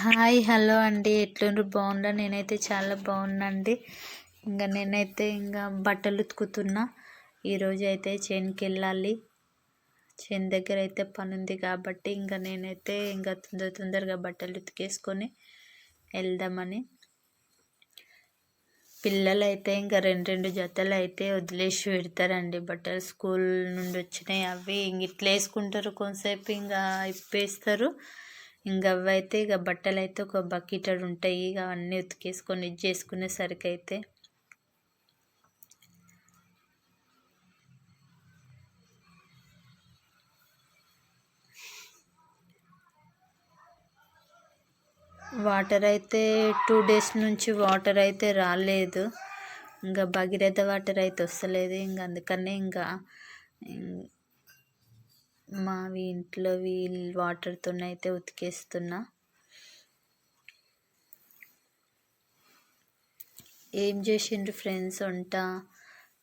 Hi hello అండి. ఎట్లుండ్రు? బాగున్నా నేనైతే చాలా బాగున్నా అండి ఇంకా నేనైతే ఇంకా బట్టలు ఉతుకుతున్నా ఈరోజు అయితే చేనుకి వెళ్ళాలి చేను దగ్గర అయితే పని ఉంది కాబట్టి ఇంకా నేనైతే ఇంకా తొందర తొందరగా బట్టలు ఉతికేసుకొని వెళ్దామని పిల్లలు అయితే ఇంకా రెండు రెండు జతలు అయితే వదిలేసి పెడతారండి. బట్టలు స్కూల్ నుండి వచ్చినాయి అవి ఇంక ఇట్లా వేసుకుంటారు కొంతసేపు ఇంకా ఇప్పేస్తారు. ఇంక అవైతే ఇక బట్టలు అయితే ఒక బకెటెడ్ ఉంటాయి. ఇక అన్నీ ఉతికేసుకొని ఇది చేసుకునేసరికి అయితే వాటర్ అయితే టూ డేస్ నుంచి వాటర్ అయితే రాలేదు. ఇంకా భగీరథ వాటర్ అయితే వస్తలేదు. ఇంకా అందుకనే ఇంకా మావి ఇంట్లోవి వాటర్తో అయితే ఉతికేస్తున్నా. ఏం చేసిండ్రు ఫ్రెండ్స్? వంట?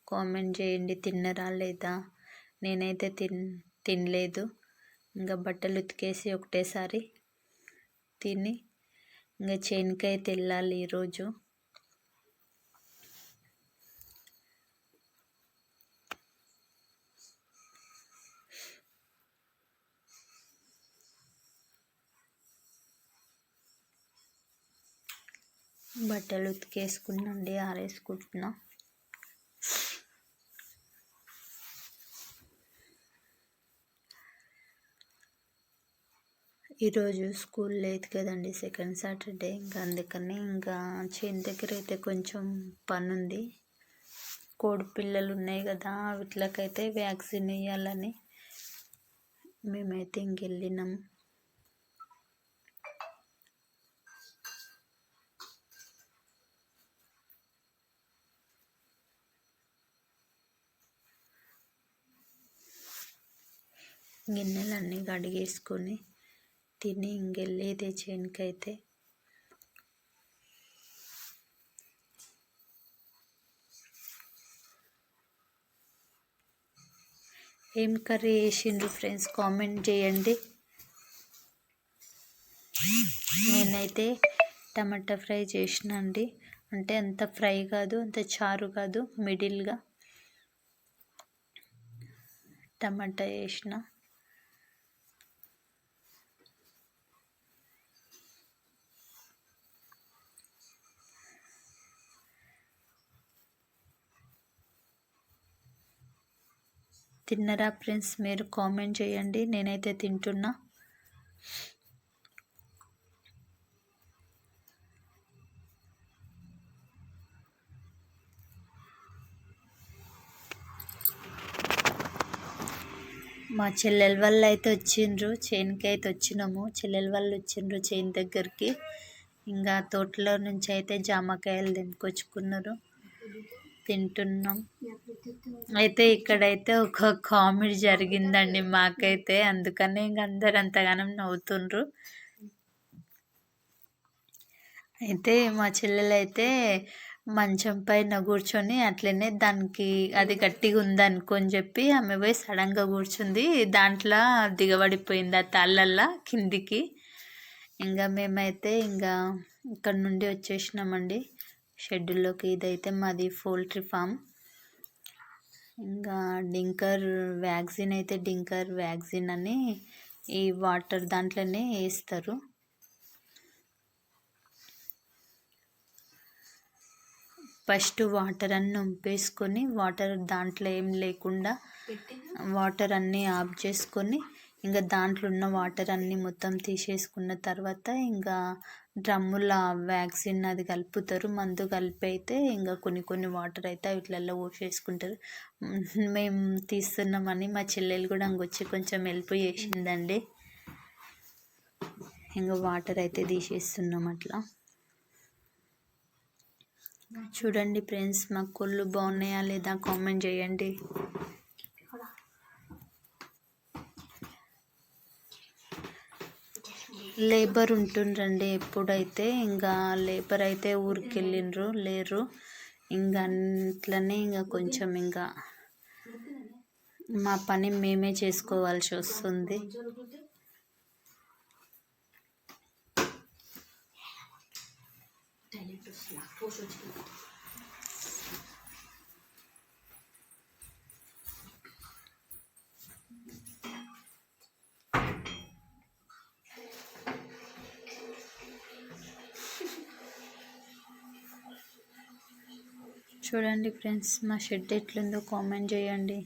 కామెంట్ చేయండి. తిన్నరా లేదా? నేనైతే తిన్ తినలేదు. ఇంకా బట్టలు ఉతికేసి ఒకటేసారి తిని ఇంకా చేనుకైతే వెళ్ళాలి ఈరోజు. బట్టలు ఉతికేసుకున్నాండి ఆరేసుకుంటున్నా. ఈరోజు స్కూల్ లేదు కదండి సెకండ్ సాటర్డే. ఇంకా అందుకని ఇంకా చేను దగ్గర అయితే కొంచెం పని ఉంది కోడి పిల్లలు ఉన్నాయి కదా వీటికైతే వ్యాక్సిన్ వేయాలని మేమైతే ఇంకెళ్ళినాం. గిన్నెలన్నీ కడిగేసుకొని తిని ఇంకెళ్ళేదే చేనుకైతే. ఏం కర్రీ వేసిండ్రు ఫ్రెండ్స్? కామెంట్ చేయండి. నేనైతే టమాటా ఫ్రై చేసిన అండి. అంటే అంత ఫ్రై కాదు అంత చారు కాదు మిడిల్గా టమాటా వేసిన తిన్నరా ఫ్రెండ్స్? మీరు కామెంట్ చేయండి. నేనైతే తింటున్నా. మా చెల్లెల వాళ్ళు అయితే వచ్చిండ్రు. చేనుకి అయితే వచ్చినాము. చెల్లెల వాళ్ళు వచ్చిండ్రు చేను దగ్గరికి. ఇంకా తోటలో నుంచి అయితే జామకాయలు తెంపుకొచ్చుకున్నారు. తింటున్నాం. అయితే ఇక్కడైతే ఒక కామెడీ జరిగిందండి మాకైతే. అందుకనే ఇంక అందరు అంతగానం నవ్వుతుండ్రు. అయితే మా చెల్లెలు అయితే మంచం పైన కూర్చొని అట్లనే దానికి అది గట్టిగా ఉందనుకొని చెప్పి ఆమె పోయి సడన్గా కూర్చుంది. దాంట్లో దిగబడిపోయింది ఆ తాళ్ళల్లా కిందికి. ఇంకా మేమైతే ఇంకా ఇక్కడ నుండి వచ్చేసినామండి. షెడ్యూల్లోకి ఇదైతే మాది పోల్ట్రీ ఫామ్. ఇంకా డింకర్ వ్యాక్సిన్ అయితే డింకర్ వ్యాక్సిన్ అని ఈ వాటర్ దాంట్లోనే వేస్తారు. ఫస్ట్ వాటర్ అన్ని ఉంపేసుకొని వాటర్ దాంట్లో ఏం లేకుండా వాటర్ అన్నీ ఆఫ్ చేసుకొని ఇంకా దాంట్లో ఉన్న వాటర్ అన్నీ మొత్తం తీసేసుకున్న తర్వాత ఇంకా డ్రమ్ముల వ్యాక్సిన్ అది కలుపుతారు. మందు కలిపి అయితే ఇంకా కొన్ని కొన్ని వాటర్ అయితే వీటిలలో పోసేసుకుంటారు. మేము తీస్తున్నామని మా చెల్లెలు కూడా వచ్చి కొంచెం హెల్ప్ చేసిందండి. ఇంకా వాటర్ అయితే తీసేస్తున్నాం అట్లా. చూడండి ఫ్రెండ్స్ మా కొళ్ళు బాగున్నాయా లేదా కామెంట్ చేయండి. లేబర్ ఉంటుండ్రండి ఎప్పుడైతే. ఇంకా లేబర్ అయితే ఊరికి వెళ్ళిండ్రు లేరు. ఇంకా అట్లనే ఇంకా కొంచెం ఇంకా మా పని మేమే చేసుకోవాల్సి వస్తుంది. చూడండి ఫ్రెండ్స్ మా షెడ్ ఎట్లుందో కామెంట్ చేయండి.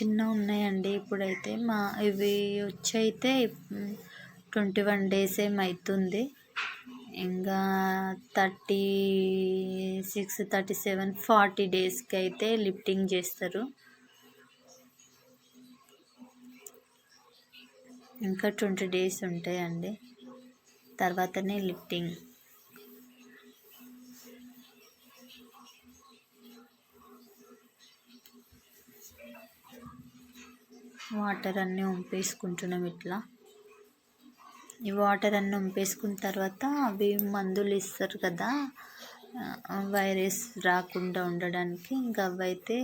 చిన్న ఉన్నాయండి. ఇప్పుడైతే మా ఇవి వచ్చి అయితే ట్వంటీ వన్ డేస్ ఏమవుతుంది ఇంకా thirty six thirty seven forty డేస్కి అయితే లిఫ్టింగ్ చేస్తారు. ఇంకా ట్వంటీ డేస్ ఉంటాయండి. తర్వాతనే లిఫ్టింగ్. వాటర్ అన్నీ వంపేసుకుంటున్నాం ఇట్లా. ఈ వాటర్ అన్నీ వంపేసుకున్న తర్వాత అవి మందులు ఇస్తారు కదా. వైరస్ రాకుండా ఉండడానికి ఇంకా అవైతే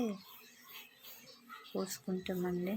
పోసుకుంటామండి.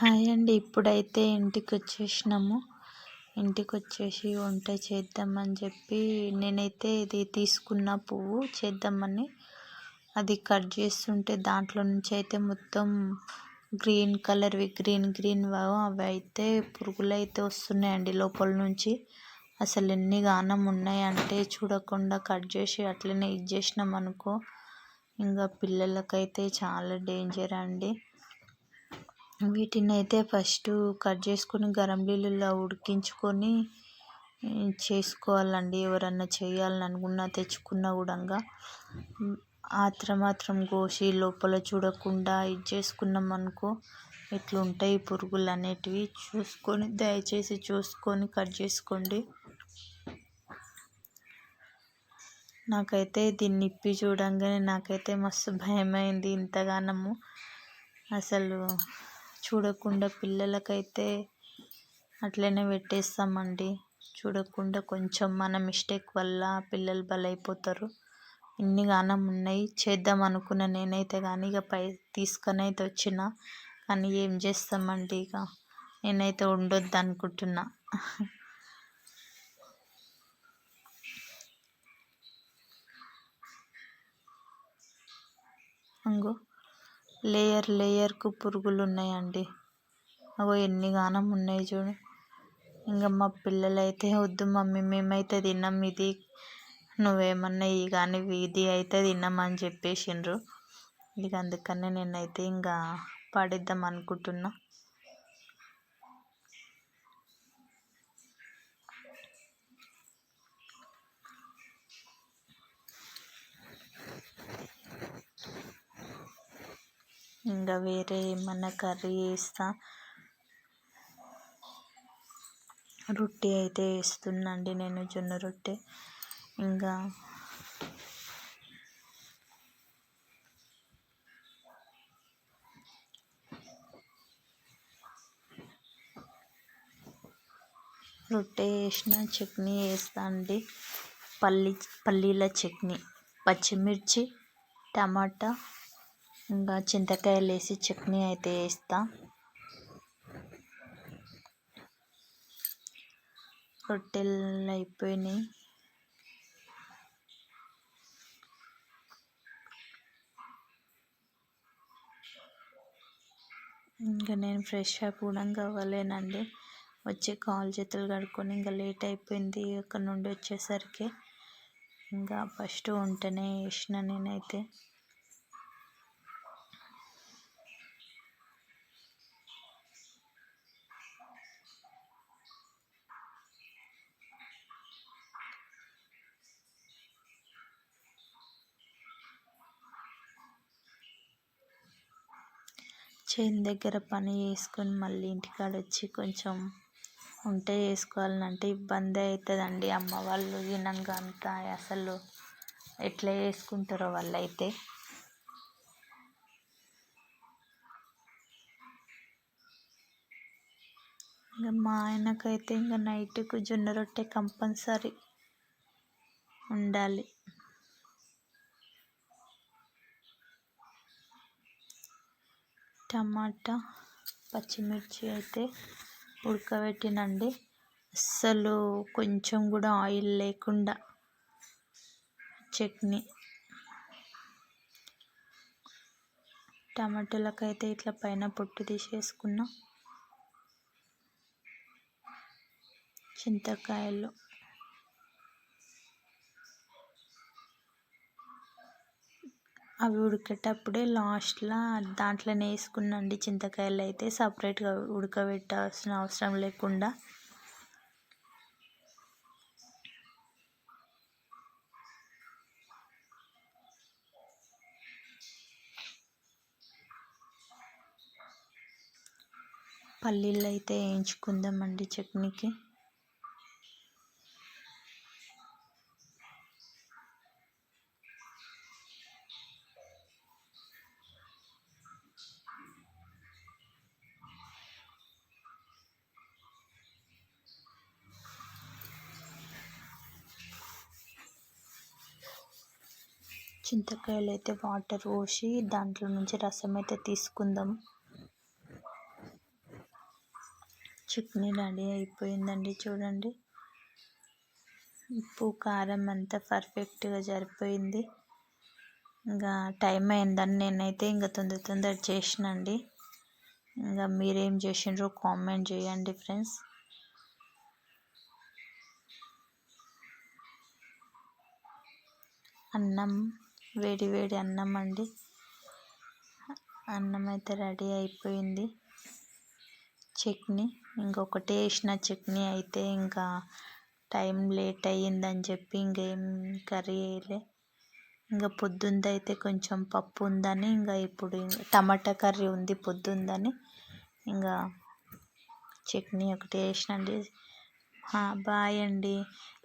హాయ్ అండి. ఇప్పుడైతే ఇంటికి వచ్చేసినాము ఇంటికి వచ్చేసి వంట చేద్దామని చెప్పి నేనైతే ఇది తీసుకున్న పువ్వు చేద్దామని. అది కట్ చేస్తుంటే దాంట్లో నుంచి అయితే మొత్తం గ్రీన్ కలర్వి గ్రీన్ గ్రీన్ అవి అయితే పురుగులు అయితే వస్తున్నాయండి లోపల నుంచి. అసలు ఎన్ని గానం ఉన్నాయంటే చూడకుండా కట్ చేసి అట్లనే ఇది చేసినాం అనుకో ఇంకా పిల్లలకైతే చాలా డేంజర్ అండి. వీటిని అయితే ఫస్ట్ కట్ చేసుకొని గరం నీళ్ళల్లో ఉడికించుకొని చేసుకోవాలండి. ఎవరన్నా చేయాలని అనుకున్నా తెచ్చుకున్నా కూడా. ఆత్రం మాత్రం కోసి లోపల చూడకుండా ఇది చేసుకున్నాం అనుకో ఇట్లుంటాయి పురుగులు అనేటివి చూసుకొని దయచేసి చూసుకొని కట్ చేసుకోండి. నాకైతే దీన్ని ఇప్పి చూడంగానే నాకైతే మస్తు భయమైంది ఇంతగానము. అసలు చూడకుండా పిల్లలకైతే అట్లనే పెట్టేస్తామండి. చూడకుండా కొంచెం మన మిస్టేక్ వల్ల పిల్లలు బలైపోతారు. ఇన్ని గానం ఉన్నాయి. చేద్దాం అనుకున్న నేనైతే కానీ ఇక పై తీసుకొని అయితే వచ్చిన. కానీ ఏం చేస్తామండి ఇక. నేనైతే ఉండొద్దు అనుకుంటున్నా అంగో. లేయర్ లేయర్కు పురుగులు ఉన్నాయండి అగో ఎన్ని గానం ఉన్నాయి చూడు. ఇంకా మా పిల్లలు అయితే వద్దు మమ్మీ మేమైతే తిన్నాం ఇది. నువ్వేమన్నా ఇవి కానీ ఇది అయితే తిన్నామని చెప్పేసిండ్రు. ఇక అందుకనే నేనైతే ఇంకా పడేద్దాం అనుకుంటున్నా. ఇంకా వేరే ఏమన్నా కర్రీ చేస్తా. రొట్టె అయితే వేస్తున్నాండి నేను జొన్న రొట్టె. ఇంకా రొట్టె వేసిన చట్నీ వేస్తా అండి. పల్లి పల్లీల చట్నీ పచ్చిమిర్చి టమాటా ఇంకా చింతకాయలు వేసి చట్నీ అయితే వేస్తా. రొట్టెలు అయిపోయినాయి. ఇంకా నేను ఫ్రెష్ అప్ కూడా కావాలేనండి వచ్చి కాల్ చేతులు కడుక్కొని ఇంకా లేట్ అయిపోయింది అక్కడ నుండి వచ్చేసరికి. ఇంకా ఫస్ట్ వంటనే వేసిన నేనైతే. చేను దగ్గర పని చేసుకొని మళ్ళీ ఇంటికాడ వచ్చి కొంచెం వంట చేసుకోవాలంటే ఇబ్బంది అవుతుందండి అమ్మ వాళ్ళు తినంగా అంతా అసలు ఎట్లా చేసుకుంటారో వాళ్ళైతే. ఇంకా మా ఆయనకైతే ఇంకా నైట్కు జొన్న రొట్టె కంపల్సరీ ఉండాలి. టమాటా పచ్చిమిర్చి అయితే ఉడకబెట్టినండి. అస్సలు కొంచెం కూడా ఆయిల్ లేకుండా చట్నీ. టమాటాలకైతే ఇట్లా పైన పొట్టు తీసేసుకున్నాం. చింతకాయలు. అవి ఉడికేటప్పుడే లాస్ట్లో దాంట్లోనే వేసుకున్నాండి చింతకాయలు అయితే సపరేట్గా ఉడకబెట్టాల్సిన అవసరం లేకుండా. పల్లీలు అయితే వేయించుకుందామండి చట్నీకి. చింతకాయలు అయితే వాటర్ పోసి దాంట్లో నుంచి రసం అయితే తీసుకుందాం. చట్నీ రెడీ అయిపోయిందండి చూడండి. ఉప్పు కారం అంతా పర్ఫెక్ట్గా సరిపోయింది. ఇంకా టైం అయిందని నేనైతే ఇంకా తొందర తొందర చేసినండి. ఇంకా మీరేం చేసినారో కామెంట్ చేయండి ఫ్రెండ్స్. అన్నం వేడి వేడి అన్నం అండి. అన్నం అయితే రెడీ అయిపోయింది. చట్నీ ఇంకొకటి వేసిన చట్నీ అయితే ఇంకా టైం లేట్ అయ్యిందని చెప్పి ఇంకేం కర్రీ వేయలే. ఇంకా పొద్దుంది అయితే కొంచెం పప్పు ఉందని ఇంకా ఇప్పుడు టమాటా కర్రీ ఉంది పొద్దుందని ఇంకా చట్నీ ఒకటి వేసినండి బాయ్ అండి.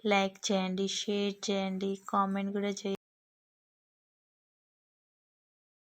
లైక్ చేయండి షేర్ చేయండి కామెంట్ కూడా చేయండి